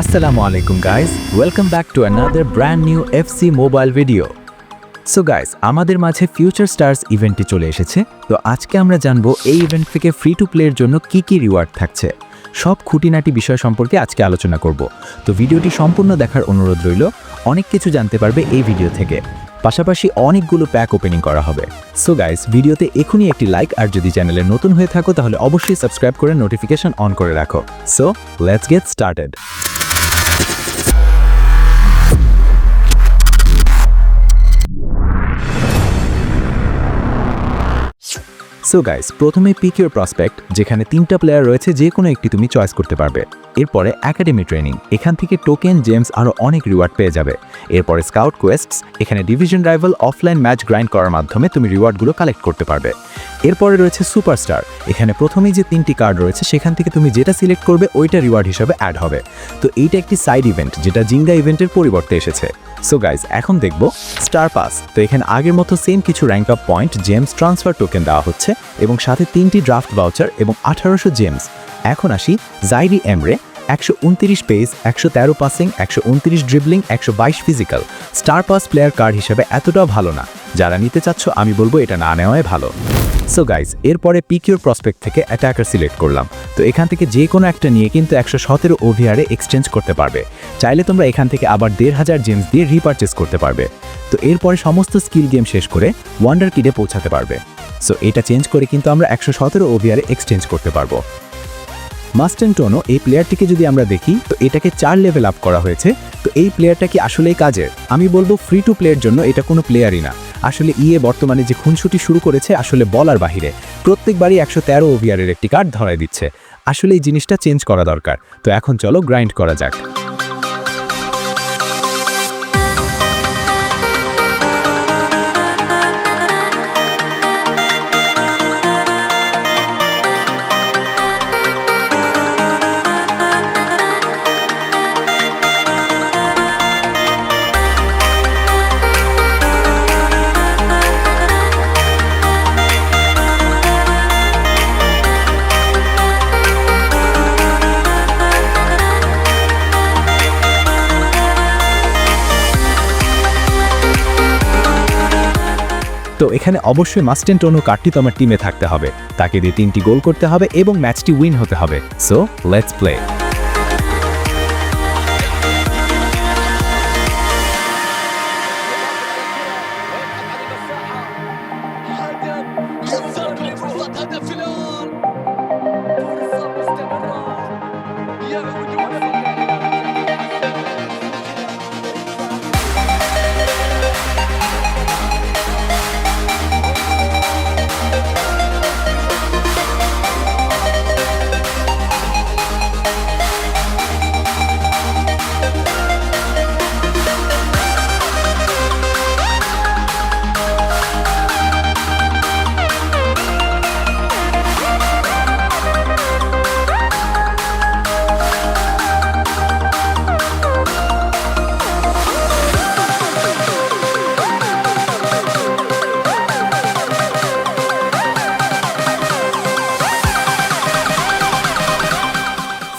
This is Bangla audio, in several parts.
Assalamu alaikum, guys. Welcome back to another brand new FC mobile video. So guys আমাদের মাঝে ফিউচার স্টার্স ইভেন্টটি চলে এসেছে। তো আজকে আমরা জানব এই ইভেন্ট থেকে ফ্রি টু প্লের জন্য কি কি রিওয়ার্ড থাকছে। সব খুঁটিনাটি বিষয় সম্পর্কে আজকে আলোচনা করব। তো ভিডিওটি সম্পূর্ণ দেখার অনুরোধ রইল। অনেক কিছু জানতে পারবে এই ভিডিও থেকে। পাশাপাশি অনেকগুলো প্যাক ওপেনিং করা হবে। সো গাইস ভিডিওতে এখনই একটি লাইক আর যদি চ্যানেলে নতুন হয়ে থাকো, তাহলে অবশ্যই সাবস্ক্রাইব করে নোটিফিকেশন অন করে রাখো। So let's get started so guys প্রথমে পিক ইউর প্রসপেক্ট যেখানে তিনটা প্লেয়ার রয়েছে যে কোনো একটি তুমি চয়েস করতে পারবে। এরপরে একাডেমি ট্রেনিং এখান থেকে টোকেন জেমস আরও অনেক রিওয়ার্ড পেয়ে যাবে। এরপরে স্কাউট কোয়েস্টস এখানে division rival offline match grind করার মাধ্যমে তুমি রিওয়ার্ডগুলো কালেক্ট করতে পারবে। এরপরে রয়েছে সুপারস্টার। এখানে প্রথমেই যে তিনটি কার্ড রয়েছে, সেখান থেকে তুমি যেটা সিলেক্ট করবে, ওইটা রিওয়ার্ড হিসাবে অ্যাড হবে। তো এইটা একটি সাইড ইভেন্ট যেটা জিঙ্গা ইভেন্টের পরিবর্তে এসেছে। সো গাইজ এখন দেখব স্টার পাস তো এখানে আগের মতো সেম কিছু rank up point gems transfer token দেওয়া হচ্ছে এবং সাথে তিনটি ড্রাফট ভাউচার এবং আঠারোশো জেমস এখন আসি জাইরি এমরে একশো উনত্রিশ পেজ একশো তেরো পাসিং একশো উনত্রিশ ড্রিবলিং একশো বাইশ physical star pass player card হিসেবে এতটাও ভালো না। যারা নিতে চাচ্ছ, আমি বলব এটা না নেওয়াই ভালো। সো গাইজ এরপরে পিকিউর প্রসপেক্ট থেকে অ্যাটাকার সিলেক্ট করলাম। তো এখান থেকে যে কোনো একটা নিয়ে কিন্তু একশো সতেরো ওভিআরে এক্সচেঞ্জ করতে পারবে। চাইলে তোমরা এখান থেকে আবার দেড় হাজার জেমস দিয়ে রিপারচেস করতে পারবে। তো এরপরে সমস্ত স্কিল গেম শেষ করে ওয়ান্ডার কিডে পৌঁছাতে পারবে। সো এটা চেঞ্জ করে কিন্তু আমরা একশো সতেরো ওভিআরে এক্সচেঞ্জ করতে পারব। মাস্টেন টোনো এই প্লেয়ারটিকে যদি আমরা দেখি, তো এটাকে চার লেভেল আপ করা হয়েছে। তো এই প্লেয়ারটা কি আসলেই কাজের? আমি বলব ফ্রি টু প্লেয়ার জন্য এটা কোনো প্লেয়ারই না। আসলে ইয়ে বর্তমানে যে খুনসুটি শুরু করেছে আসলে বলার বাহিরে। প্রত্যেকবারই একশো তেরো ওভিয়ারের একটি কার্ড ধরায় দিচ্ছে। আসলে এই জিনিসটা চেঞ্জ করা দরকার। তো এখন চলো গ্রাইন্ড করা যাক। তো এখানে অবশ্যই মাস্টেন টোনো কার্ডটি তোমার টিমে থাকতে হবে। তাকে দিয়ে তিনটি গোল করতে হবে এবং ম্যাচটি উইন হতে হবে। So let's play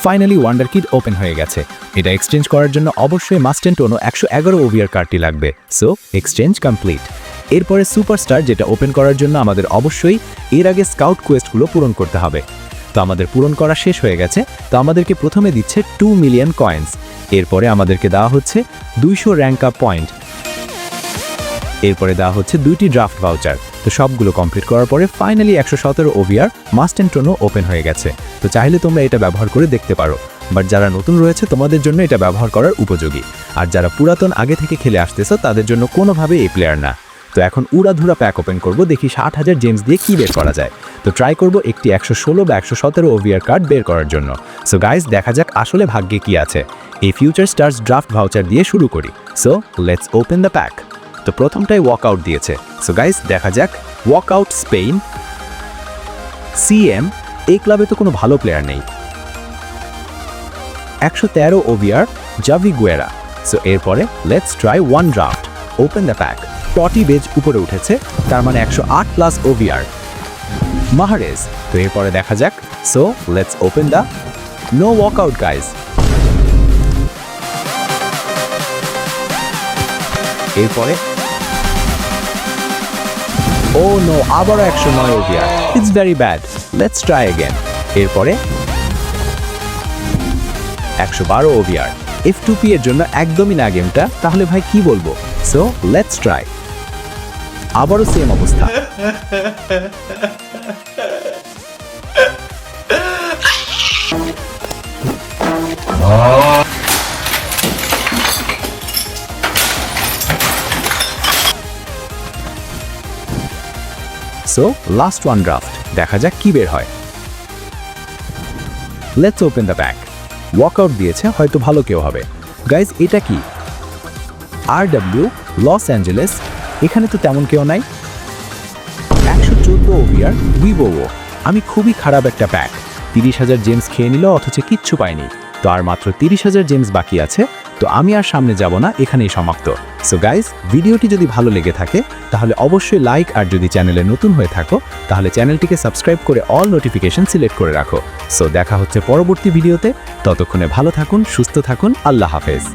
finally wonder kid open হয়ে গেছে। এটা এক্সচেঞ্জ করার জন্য অবশ্যই মাস্টেন টোনো একশো এগারো ওভিয়ার কার্ডটি লাগবে। সো এক্সচেঞ্জ কমপ্লিট এরপরে সুপারস্টার যেটা ওপেন করার জন্য আমাদের অবশ্যই এর আগে স্কাউট কোয়েস্টগুলো পূরণ করতে হবে। তো আমাদের পূরণ করা শেষ হয়ে গেছে। তো আমাদেরকে প্রথমে দিচ্ছে টু মিলিয়ন কয়েন্স এরপরে আমাদেরকে দেওয়া হচ্ছে দুইশো র্যাঙ্ক আপ পয়েন্ট এরপরে দেওয়া হচ্ছে দুইটি ড্রাফট ভাউচার তো সবগুলো কমপ্লিট করার পরে ফাইনালি একশো সতেরো OVR Mastantuono open হয়ে গেছে। তো চাইলে তোমরা এটা ব্যবহার করে দেখতে পারো। বাট যারা নতুন রয়েছে, তোমাদের জন্য এটা ব্যবহার করার উপযোগী। আর যারা পুরাতন আগে থেকে খেলে আসতেছো, তাদের জন্য কোনোভাবে এই প্লেয়ার না। তো এখন উড়াধুরা প্যাক ওপেন করব, দেখি ষাট হাজার জেমস দিয়ে কী বের করা যায়। তো ট্রাই করব একটি একশো ষোলো বা একশো সতেরো ওভিআর কার্ড বের করার জন্য। সো গাইজ দেখা যাক আসলে ভাগ্যে কি আছে। এই ফিউচার স্টার্স ড্রাফট ভাউচার দিয়ে শুরু করি। So let's open the pack তো প্রথমটাই ওয়াক আউট দিয়েছে। সো গাইস দেখা যাক ওয়াক আউট স্পেন সিএম এই ক্লাবে তো কোনো ভালো প্লেয়ার নেই। একশো তেরো ওভিয়ার জাভি গুয়েরা সো এরপরে let's try one draft open the pack TOTY base উপরে উঠেছে, তার মানে একশো আট প্লাস ওভিয়ার মাহারেজ তো এরপরে দেখা যাক so let's open the no walk out guys এরপরে ও নো, আবারও একশো নয় OVR it's very bad let's try again এরপরে একশো বারো ওভিয়ার এফ টু পি এর জন্য একদমই না গেমটা, তাহলে ভাই কি বলব? সো লেটস ট্রাই আবারও সেম অবস্থা। সো লাস্ট ওয়ান ড্রাফট দেখা যাক কি বের হয়। Let's open the bag walkout দিয়েছে, হয়তো ভালো কেউ হবে। গাইজ এটা কি? আর ডাব্লিউ লস অ্যাঞ্জেলেস এখানে তো তেমন কেউ নাই। একশো চোদ্দ ওভিআর উইবোও আমি খুবই খারাপ একটা প্যাক তিরিশ হাজার জেমস খেয়ে নিল, অথচ কিচ্ছু পাইনি। তো আর মাত্র তিরিশ হাজার জেমস বাকি আছে। তো আমি আর সামনে যাব না, এখানেই সমাপ্ত। সো গাইজ ভিডিওটি যদি ভালো লেগে থাকে, তাহলে অবশ্যই লাইক আর যদি চ্যানেলে নতুন হয়ে থাকো, তাহলে চ্যানেলটিকে সাবস্ক্রাইব করে অল নোটিফিকেশন সিলেক্ট করে রাখো। সো দেখা হচ্ছে পরবর্তী ভিডিওতে, ততক্ষণে ভালো থাকুন, সুস্থ থাকুন, আল্লাহ হাফেজ।